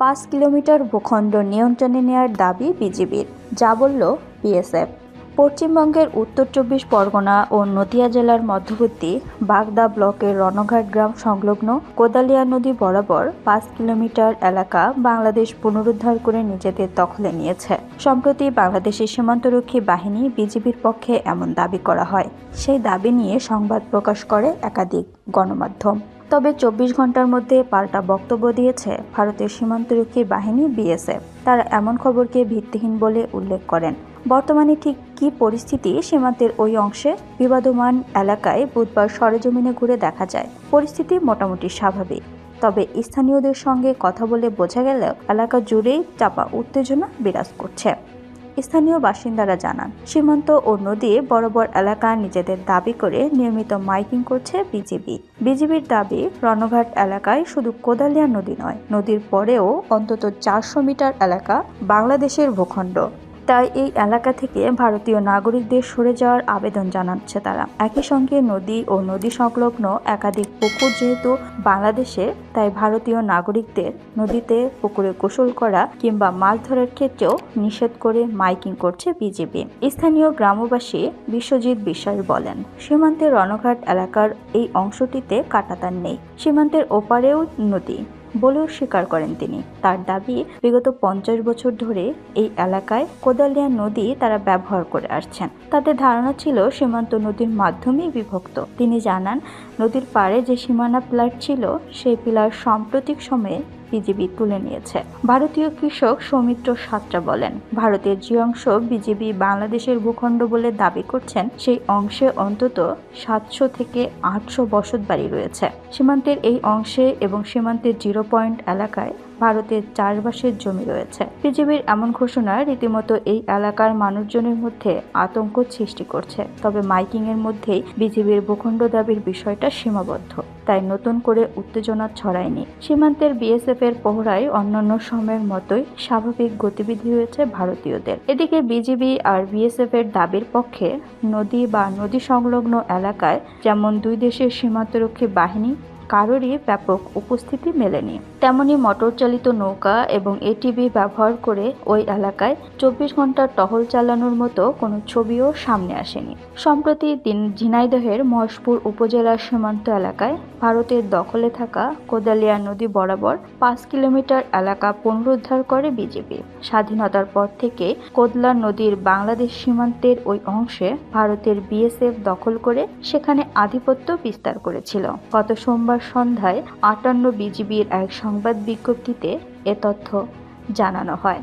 পাঁচ কিলোমিটার ভূখণ্ড নিয়ন্ত্রণে নেওয়ার দাবি বিজিবির। যা বলল বিএসএফ। পশ্চিমবঙ্গের উত্তর চব্বিশ পরগনা ও নদিয়া জেলার মধ্যবর্তী বাগদা ব্লকের রণঘাট গ্রাম সংলগ্ন কোদালিয়া নদী বরাবর পাঁচ কিলোমিটার এলাকা বাংলাদেশ পুনরুদ্ধার করে নিজেদের দখলে নিয়েছে। সম্প্রতি বাংলাদেশের সীমান্তরক্ষী বাহিনী বিজিবির পক্ষে এমন দাবি করা হয়। সেই দাবি নিয়ে সংবাদ প্রকাশ করে একাধিক গণমাধ্যম। তবে চব্বিশ ঘণ্টার মধ্যে পাল্টা বক্তব্য দিয়েছে ভারতের সীমান্তরক্ষী বাহিনী বিএসএফ। তারা এমন খবরকে ভিত্তিহীন বলে উল্লেখ করেন। বর্তমানে ঠিক কী পরিস্থিতি সীমান্তের ওই অংশে? বিবাদমান এলাকায় বুধবার সরেজমিনে ঘুরে দেখা যায়, পরিস্থিতি মোটামুটি স্বাভাবিক। তবে স্থানীয়দের সঙ্গে কথা বলে বোঝা গেল, এলাকা জুড়েই চাপা উত্তেজনা বিরাজ করছে। স্থানীয় বাসিন্দারা জানান, সীমান্ত ও নদী বরাবর এলাকা নিজেদের দাবি করে নিয়মিত মাইকিং করছে বিজিবি। বিজিবির দাবি, রণঘাট এলাকায় শুধু কোদালিয়া নদী নয়, নদীর পরেও অন্তত চারশো মিটার এলাকা বাংলাদেশের ভূখণ্ড। তাই এই এলাকা থেকে ভারতীয় নাগরিকদের সরে যাওয়ার আবেদন জানাচ্ছে তারা। একই সঙ্গে নদী ও নদী সংলগ্ন একাধিক পুকুর যেহেতু বাংলাদেশে, তাই ভারতীয় নাগরিকদের নদীতে পুকুরে গোসল করা কিংবা মাছ ধরার ক্ষেত্রেও নিষেধ করে মাইকিং করছে বিজেপি। স্থানীয় গ্রামবাসী বিশ্বজিৎ বিশ্বাস বলেন, সীমান্তের রণঘাট এলাকার এই অংশটিতে কাটাতার নেই। সীমান্তের ওপারেও নদী। বলেও স্বীকার করেন তিনি। তার দাবি, বিগত পঞ্চাশ বছর ধরে এই এলাকায় কোদালিয়া নদী তারা ব্যবহার করে আসছেন। তাদের ধারণা ছিল, সীমান্ত নদীর মাধ্যমেই বিভক্ত। তিনি জানান, নদীর পাড়ে যে সীমানা পিলার ছিল, সেই পিলার সাম্প্রতিক সময়ে বিজেপি তুলে নিয়েছে। ভারতীয় কৃষক সৌমিত্র সাত্রা বলেন, ভারতের যে অংশ বিজেপি বাংলাদেশের ভূখণ্ড বলে দাবি করছেন, সেই অংশে অন্তত সাতশো থেকে আটশো বসত বাড়ি রয়েছে। সীমান্তের এই অংশে এবং সীমান্তের জিরো পয়েন্ট এলাকায় ভারতের চাষবাসের জমি রয়েছে। বিজেপির এমন ঘোষণা রীতিমতো এই এলাকার মানুষজনের মধ্যে আতঙ্ক সৃষ্টি করছে। তবে মাইকিং এর মধ্যেই বিজেপির ভূখণ্ড দাবির বিষয়টা সীমাবদ্ধ। তাই নতুন করে উত্তেজনা ছড়ায়নি। সীমান্তের বিএসএফ এর পহরায় অন্যান্য সময়ের মতোই স্বাভাবিক গতিবিধি হয়েছে ভারতীয়দের। এদিকে বিজিবি আর বিএসএফ এর দাবির পক্ষে নদী বা নদী সংলগ্ন এলাকায়, যেমন দুই দেশের সীমান্তরক্ষী বাহিনী কারোরই ব্যাপক উপস্থিতি মেলেনি। তেমনি মোটর চালিত নৌকা এবং এটিভি ব্যবহার করে ওই এলাকায় চব্বিশ ঘণ্টার টহল চালানোর মতো কোনো ছবিও সামনে আসেনি। সম্প্রতি দিন ঝিনাইদহের মহেশপুর উপজেলার সীমান্ত এলাকায় ভারতের দখলে থাকা কোদালিয়া নদী বরাবর পাঁচ কিলোমিটার এলাকা পুনরুদ্ধার করে বিজেপি। স্বাধীনতার পর থেকে কোদলা নদীর বাংলাদেশ সীমান্তের ওই অংশে ভারতের বিএসএফ দখল করে সেখানে আধিপত্য বিস্তার করেছিল। গত সোমবার সন্ধ্যায় আটান্ন বিজিবির এক সংবাদ বিজ্ঞপ্তিতে এ তথ্য জানানো হয়।